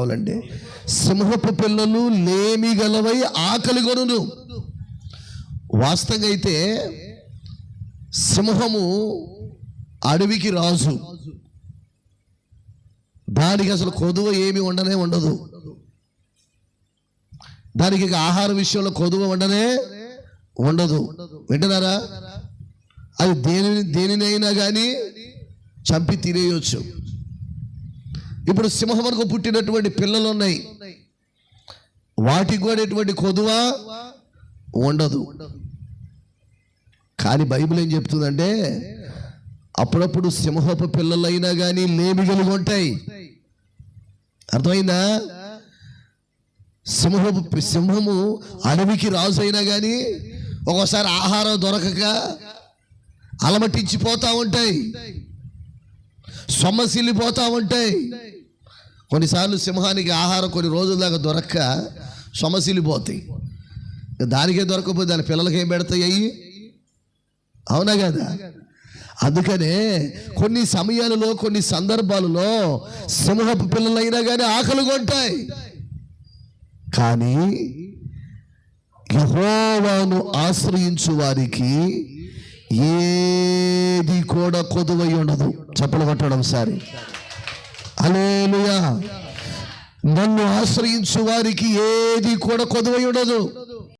కావాలండి సింహపు పిల్లలు లేమి గలవై ఆకలి కొను వాస్తవంగా అయితే సింహము అడవికి రాజు. దానికి అసలు కొదువ ఏమి ఉండనే ఉండదు దానికి ఆహార విషయంలో కొదువ ఉండనే ఉండదు వింటున్నారా? అది దేని దేనినైనా కానీ చంపి తినేయొచ్చు. ఇప్పుడు సింహమునకు పుట్టినటువంటి పిల్లలు ఉన్నాయి. వాటికి కూడా ఎటువంటి కొదువ ఉండదు. కానీ బైబిల్ ఏం చెప్తుందంటే అప్పుడప్పుడు సింహపు పిల్లలైనా కానీ లేమి కలిగి ఉంటాయి అర్థమైందా? సింహపు సింహము అడవికి రాజు అయినా కానీ ఒక్కోసారి ఆహారం దొరకక అలమటించిపోతూ ఉంటాయి. సొమ్మసిల్లిపోతా ఉంటాయి కొన్నిసార్లు సింహానికి ఆహారం కొన్ని రోజుల దాకా దొరక్క సొమ్మసిల్లిపోతాయి. దానికే దొరకకపోతే దాని పిల్లలకి ఏం పెడతాయి? అయ్యి అవునా కదా? అందుకనే కొన్ని సమయాలలో కొన్ని సందర్భాలలో సింహపు పిల్లలైనా కానీ ఆకలి కొంటాయి. కానీ యహోవాను ఆశ్రయించు వారికి ఏ ఏది కూడా కొదువై ఉండదు. చెప్పలు కొట్టడం సారి. అలేలుయా నన్ను ఆశ్రయించు వారికి ఏది కూడా కొదువై ఉండదు.